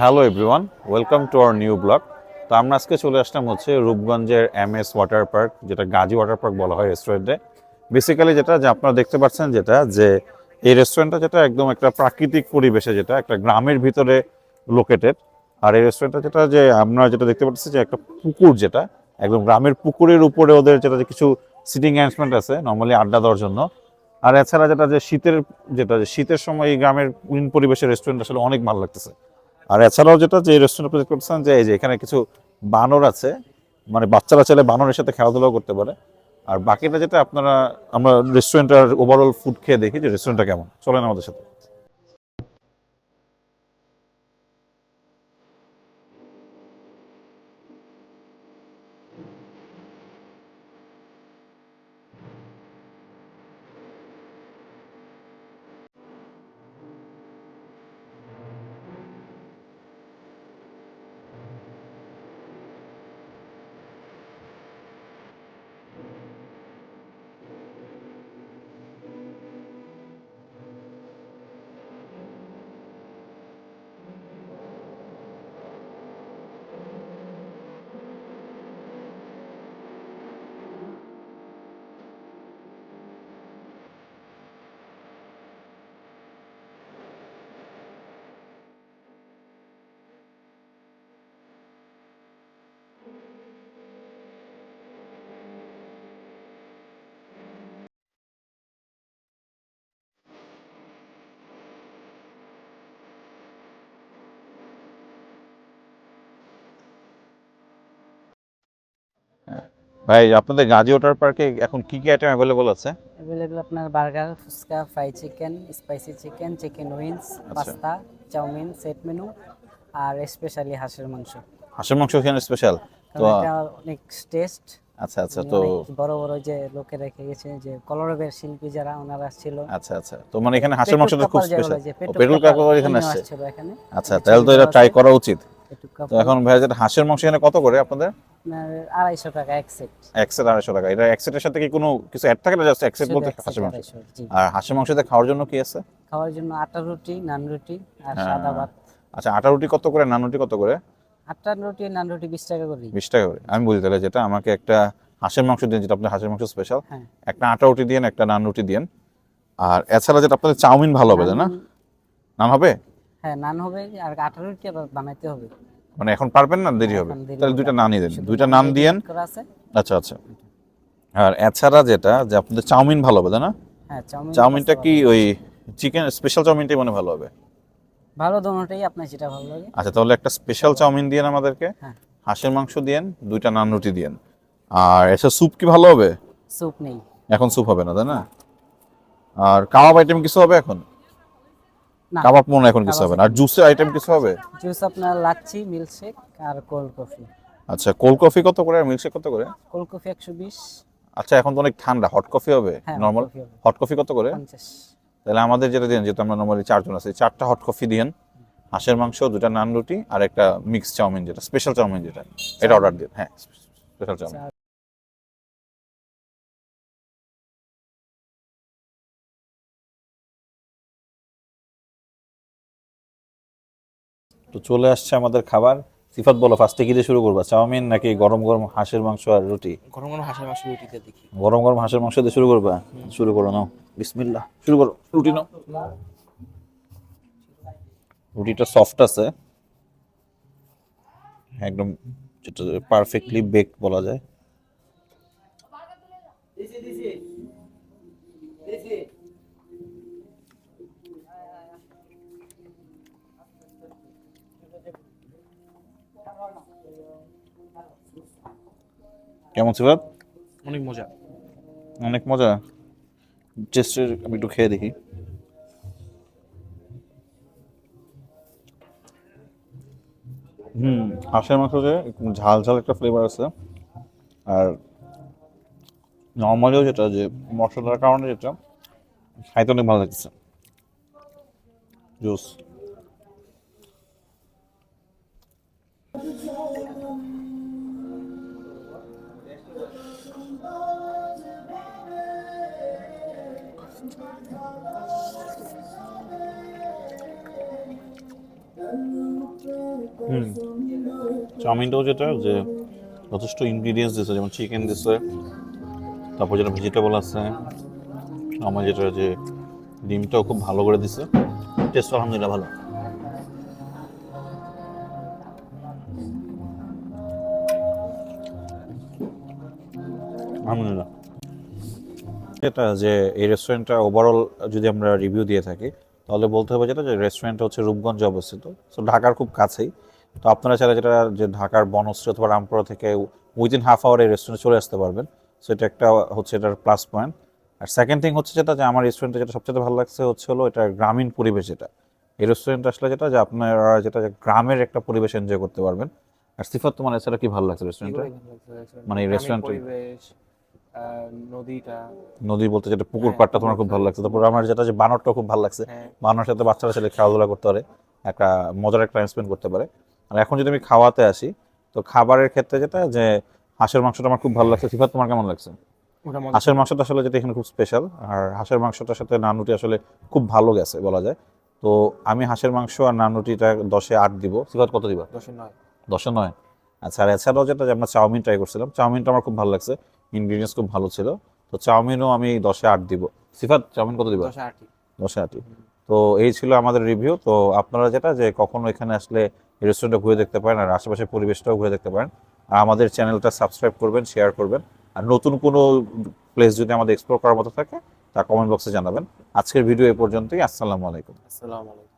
Hello everyone welcome to our new blog তো আমরা আজকে চলে আসলাম হচ্ছে রূপগঞ্জের এম এস ওয়াটার পার্ক যেটা গাজী ওয়াটার পার্ক বলা হয় রেস্টুরেন্টে বেসিক্যালি যেটা, যে আপনারা দেখতে পাচ্ছেন যেটা, যে এই রেস্টুরেন্টটা যেটা একদম একটা প্রাকৃতিক পরিবেশে যেটা, একটা গ্রামের ভিতরে লোকেটেড আর এই রেস্টুরেন্টটা যেটা, যে আমরা যেটা দেখতে পাচ্ছি যে একটা পুকুর যেটা, একদম গ্রামের পুকুরের উপরে ওদের যেটা, যে কিছু সিটিং অ্যারেঞ্জমেন্ট আছে নর্মালি আড্ডা দেওয়ার জন্য। আর এছাড়া যেটা, যে শীতের, যেটা, যে শীতের সময় এই গ্রামের উইন পরিবেশের রেস্টুরেন্ট আসলে অনেক ভালো লাগতেছে। আর এছাড়াও যেটা যে রেস্টুরেন্ট আপনি করতেছেন যে এই যে এখানে কিছু বানর আছে মানে বাচ্চারা চাইলে বানরের সাথে খেলাধুলাও করতে পারে। আর বাকিটা যেটা আপনারা, আমরা রেস্টুরেন্ট রেস্টুরেন্টের ওভারঅল ফুড খেয়ে দেখি যে রেস্টুরেন্টটা কেমন। চলেন আমাদের সাথে। ভাই আপনাদের গাজী ওয়াটার পার্কে এখন কি কি আইটেম অ্যাভেলেবল আছে? অ্যাভেলেবল আপনার burger fuchka fry chicken spicy chicken chicken wings pasta chowmein set menu আর স্পেশালি হাঁসের মাংস। হাঁসের মাংস এখানে স্পেশাল তো অনেক টেস্ট আচ্ছা আচ্ছা তো বড় বড় যে লোকে রেখে গেছে যে কলরবের শিল্পী যারা ওনারা ছিল। আচ্ছা আচ্ছা। তো মানে এখানে হাঁসের মাংসটা খুব স্পেশাল পেট্রোল কাকর এখানে আসছে। আচ্ছা তাহলে তো এটা ট্রাই করা উচিত। তো এখন ভাই যেটা হাঁসের মাংস এখানে কত করে আপনাদের? আপনার আড়াইশো টাকা এক সেট এক সেট আড়াইশো টাকা। এটা এক সেটের সাথে কি কোনো কিছু অ্যাড থাকে না? জাস্ট এক সেট বলতে হাঁসের মাংস। আর হাঁসের মাংসতে খাওয়ার জন্য কি আছে? খাওয়ার জন্য আটা রুটি নান রুটি আর হ্যাঁ। সাদা ভাত। আচ্ছা আটা রুটি কত করে? নান রুটি কত করে? আটা রুটি নান রুটি বিশ টাকা করে। বিশ টাকা করে। আমি বলি তাহলে যেটা আমাকে একটা হাঁসের মাংস দিন যেটা আপনার হাঁসের মাংস স্পেশাল হ্যাঁ। একটা আটা রুটি দিন একটা নান রুটি দিন আর এছাড়া যেটা আপনাদের চাউমিন ভালো হবে না? নান- নান হবে? হ্যাঁ নান হবে আর আটা রুটি আবার বানাইতে হবে। মানে এখন পারবেন না? দেরি হবে। তাহলে। দুইটা নানই দেন। দুইটা নান নান দিয়েন। আচ্ছা আচ্ছা। আর এছাড়া যেটা যে আপনাদের চাউমিন ভালো হবে না? হ্যাঁ চাউমিনটা কি ওই চিকেন স্পেশাল চাউমিনটাই মনে ভালো হবে? ভালো দোনোটাই আপনার যেটা ভালো লাগে। আচ্ছা তাহলে একটা স্পেশাল চাউমিন দিয়েন আমাদেরকে। হ্যাঁ। হাঁসের মাংস দিয়েন দুইটা নান রুটি দিয়েন। আর এসব স্যুপ কি ভালো হবে? স্যুপ নেই। এখন স্যুপ হবে না তাই না? আর কাবাব আইটেম কিছু হবে এখন? কাবাব মনে এখন কিছু হবে না। আর জুসের আইটেম কিছু হবে? জুস আপনার লাচ্ছি মিল্কশেক আর কোল্ড কফি আচ্ছা কোল্ড কফি কত করে? আর মিল্কশেক কত করে? কোল্ড কফি একশো বিশ। আচ্ছা এখন তো অনেক ঠান্ডা। হট কফি হবে? নর্মাল হট কফি কত করে? পঞ্চাশ। তাহলে আমাদের যেটা দিন যেটা আমরা নর্মালি চারজন আছি চারটা হট কফি দিয়েন। হাঁসের মাংস দুটা নান রুটি আর একটা মিক্স চাউমিন যেটা স্পেশাল চাউমিন যেটা। এটা অর্ডার দিন। হ্যাঁ স্পেশাল চাউমিন। তো চলে আসছে আমাদের খাবার। সিফাত বলো ফার্স্টে কি দিয়ে শুরু করবা? চাউমিন নাকি গরম গরম হাঁসের মাংস আর রুটি? গরম গরম হাঁসের মাংস রুটিতে দেখি। গরম গরম হাঁসের মাংস দিয়ে শুরু করবা? শুরু করো নাও। বিসমিল্লাহ। শুরু করো। রুটি নাও। রুটিটা সফট আছে। একদম যেটা পারফেক্টলি বেক বলা যায়। কেমন সিফাত অনেক মজা। অনেক মজা? টেস্টের আমি একটু খেয়ে দেখি। হুম হাঁসের মাংস যে ঝাল ঝাল একটা ফ্লেভার আছে। আর নর্মালিও যেটা যে মশলার কারণে যেটা খাইতে অনেক ভালো লাগছে জুস হুম। চাউমিনটাও যেটা, যে যথেষ্ট ইনগ্রিডিয়েন্টস দিচ্ছে যেমন চিকেন দিচ্ছে তারপর যেটা ভেজিটেবল আছে, আমার যেটা যে ডিমটাও খুব ভালো করে দিছে। টেস্ট আলহামদুলিল্লাহ ভালো। আলহামদুলিল্লাহ। এটা যে এই রেস্টুরেন্টটা ওভারঅল যদি আমরা রিভিউ দিয়ে থাকি, তাহলে বলতে হবে যেটা যে রেস্টুরেন্টটা হচ্ছে রূপগঞ্জে অবস্থিত। সো ঢাকার খুব কাছেই। তো আপনারা চাইলে যেটা যে ঢাকার বনশ্রী অথবা রামপুরা থেকে উইদিন হাফ আওয়ার এই রেস্টুরেন্টে চলে আসতে পারবেন। সো এটা একটা হচ্ছে এটার প্লাস পয়েন্ট আর সেকেন্ড থিং হচ্ছে যেটা যে আমার রেস্টুরেন্টে যেটা সবচেয়ে ভালো লাগছে হচ্ছে হলো এটা গ্রামীণ পরিবেশ যেটা। এই রেস্টুরেন্ট আসলে যেটা যে আপনারা যেটা গ্রামের একটা পরিবেশ এনজয় করতে পারবেন। আর সিফাত তোমার এছাড়া কি ভালো লাগছে রেস্টুরেন্টটা মানে এই আহ, নদীটা। নদী বলতে যেটা পুকুর হ্যাঁ, পাড়টা তোমার খুব ভালো লাগছে। তারপর আমার যেটা যে বানরটা খুব ভালো লাগছে। হ্যাঁ। বানরের সাথে বাচ্চারা ছেলে খেলাধুলা করতে পারে একটা মজার একটা টাইম স্পেন্ড করতে পারে। আর এখন যদি আমি খাওয়াতে আসি তো খাবারের ক্ষেত্রে যেটা যে হাঁসের মাংসটা আমার খুব ভালো লাগছে। সিফাত তোমার কেমন লাগছে? হাঁসের মাংসটা আসলে যেটা এখানে খুব স্পেশাল আর হাঁসের মাংসটার সাথে নানুটি আসলে খুব ভালো গেছে বলা যায়। তো আমি হাঁসের মাংস আর নানুটিটা দশে আট দিব। সিফাত কত দিবা? দশে নয়। দশে নয়। আচ্ছা আর এছাড়াও যেটা যে আমরা চাউমিন ট্রাই করছিলাম চাউমিনটা আমার খুব ভালো লাগছে। ইনগ্রিডিয়েন্টস খুব ভালো ছিল। তো চাউমিনও আমি দশে আট দিব। সিফাত চাউমিন কত দিবা? দশে আটই। দশে আটই। তো এই ছিল আমাদের রিভিউ তো আপনারা যেটা যে কখনো এখানে আসলে রেস্টুরেন্টটা ঘুরে দেখতে পারেন আর আশেপাশের পরিবেশটাও ঘুরে দেখতে পারেন। আর আমাদের চ্যানেলটা সাবস্ক্রাইব করবেন শেয়ার করবেন। আর নতুন কোনো প্লেস যদি আমাদের এক্সপ্লোর করার মতো থাকে, তা কমেন্ট বক্সে জানাবেন। আজকের ভিডিও এ পর্যন্তই, আসসালামু আলাইকুম। আসসালামু আলাইকুম।